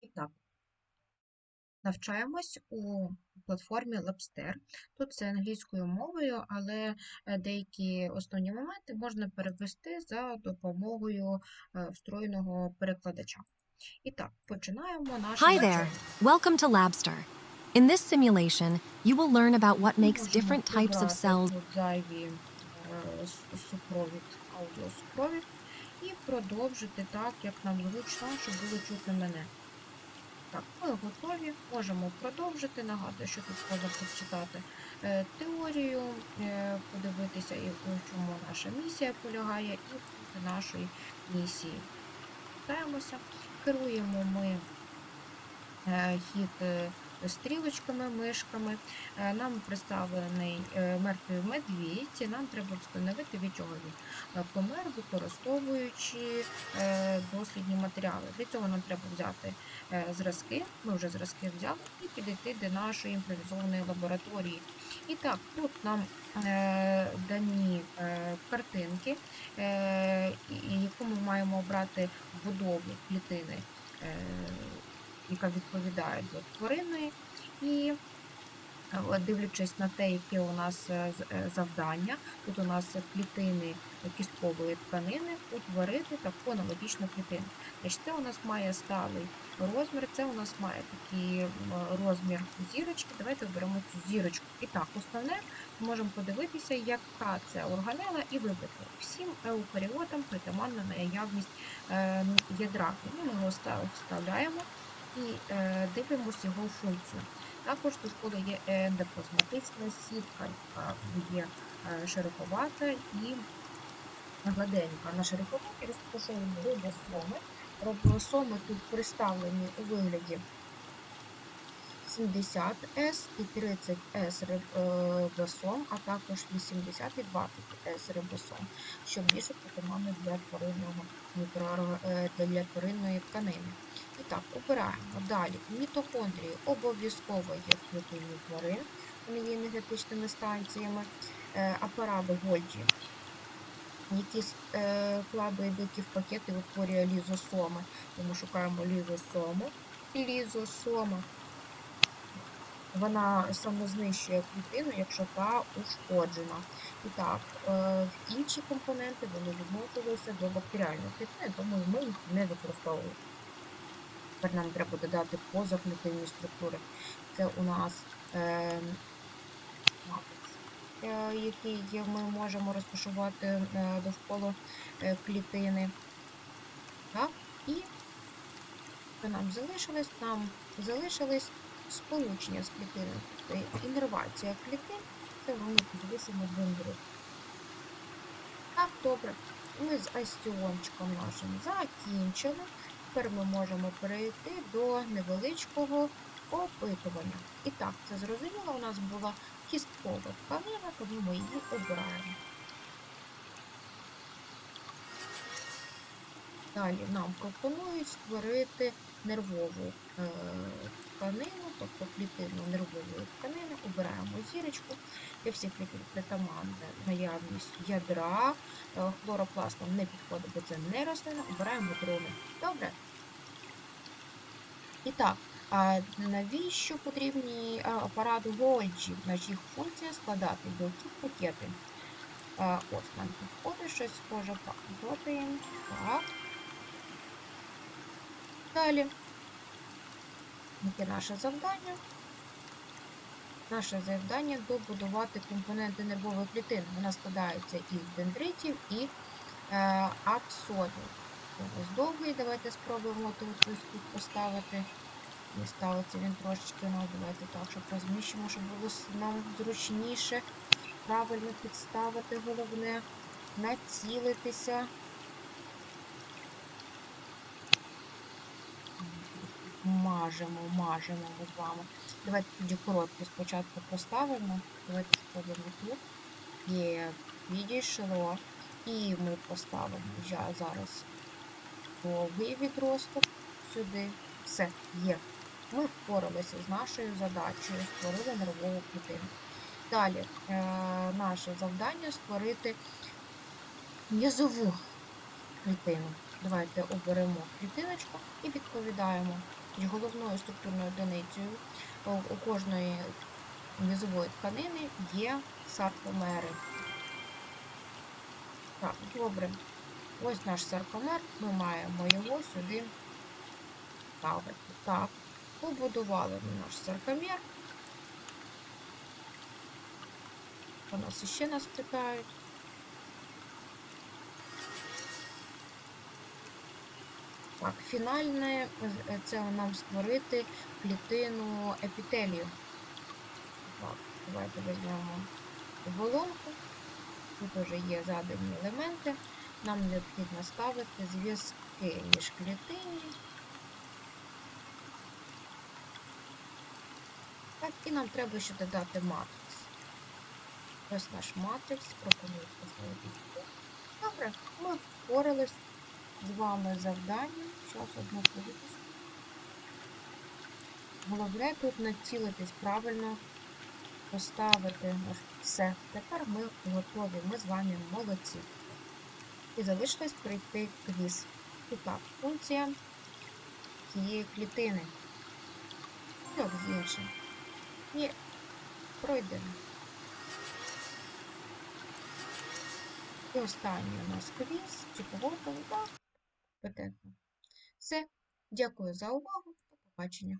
І так, навчаємось у платформі Labster. Тут це англійською мовою, але е, деякі основні моменти можна перевести за допомогою е, встроєного перекладача. І так, починаємо наше Hi there. Welcome to Labster. In this simulation, you will learn about what makes different types of cells. е, супровід, аудіосупровід і продовжити так, як нам зручно, щоб було чути мене. Так, ми готові, можемо продовжити. Нагадую, що тут можна прочитати е, теорію, е, подивитися, в чому наша місія полягає, і пункти нашої місії. Питаємося. керуємо ми е, хід стрілочками, мишками. Е, Нам представлений е, мертвий медвідь, нам треба встановити, від чого він е, помер, використовуючи дослідні матеріали. Для цього нам треба взяти зразки, ми вже зразки взяли, і підійти до нашої імпровізованої лабораторії. І так, тут нам дані картинки, яку ми маємо обрати будову клітини, е, яка відповідає до тварини. І е, дивлячись на те, яке у нас е, е, завдання, тут у нас клітини кісткової тканини, утворити таку аналогічну клітину. Значить, це у нас має сталий розмір, це у нас має такий розмір зірочки. Давайте оберемо цю зірочку. І так, основне, ми можемо подивитися, яка це органела, і вибрати. Всім еукаріотам притаманна наявність ядра. Ми його став- вставляємо і е, дивимося його функцію. Також тут довкола є ендоплазматична сітка, яка є е, широковата і гладенька. На широковаті розташовані соми. Соми тут представлені у вигляді 70С і 30С рибосом, а також 80 і 20С рибосом, що більше притаманно для тваринного е, для тваринної тканини. І так, обираємо далі. Мітохондрії обов'язково є в клітині тварин, вони є енергетичними станціями, Е, апарати Гольджі, які е, складує білки в пакети, утворює лізосоми. Тому шукаємо лізосому. І лізосома вона самознищує клітину, якщо та ушкоджена. І так, е, інші компоненти вони відносилися до бактеріальної клітини, тому ми їх не використовуємо. Тепер нам треба додати позаклітинні структури. Це у нас е, е, який ми можемо розташувати е, довкола клітини. Так? І нам залишилось? Нам залишились сполучення з клітиною. Тобто інервація клітин це вони підвисимо один друг. Так, добре. Ми з астіончиком нашим закінчили. Тепер ми можемо перейти до невеличкого опитування. І так, це зрозуміло, у нас була кісткова тканина, тому ми її обираємо. Далі нам пропонують створити нервову е, тканину, тобто клітину нервової тканини. Обираємо зірочку. Для всіх клітин притаманна наявність ядра. Е, Хлоропласт нам не підходить, бо це не рослина. Обираємо дрони. Добре. І так, а навіщо потрібні а, апарати Golgi? Значить, їх функція складати білки в пакети. Ось нам підходить щось схоже. Так, додаємо. Так. Далі. Яке наше завдання? Наше завдання добудувати компоненти нервової клітини. Вона складається із дендритів і е, аксонів. Ось довгий. Давайте спробуємо тут тут поставити. Не ставиться він трошечки, ну давайте так, щоб розміщимо, щоб було нам зручніше правильно підставити головне, націлитися. Мажемо, мажемо ми з вами. Давайте тоді коротко спочатку поставимо. Давайте спробуємо тут. Є, відійшло. І ми поставимо вже зараз довгий відросток сюди. Все, є. Ми впоралися з нашою задачею, створили нервову клітину. Далі е, наше завдання створити м'язову клітину. Давайте оберемо клітиночку і відповідаємо головною структурною одиницею у, кожної низової тканини є саркомери. Так, добре. Ось наш саркомер. Ми маємо його сюди ставити. Так, побудували ми наш саркомер. У нас іще нас питають. Так, фінальне е, це нам створити клітину епітелію. Так, давайте візьмемо оболонку. Тут вже є задані елементи. Нам необхідно ставити зв'язки між клітині. Так, і нам треба ще додати матрикс. Ось наш матрикс, пропоную поставити. Добре, ми впорались з вами з завданням. Зараз одну хвилинку. Головне тут націлитись правильно поставити все. Тепер ми готові. Ми з вами молодці. І залишилось пройти квіз. І так, функція цієї клітини. Як з іншим. І пройдемо. І останній у нас квіз. Чи погодили? Так. Компетентно. Все. Дякую за увагу. До побачення.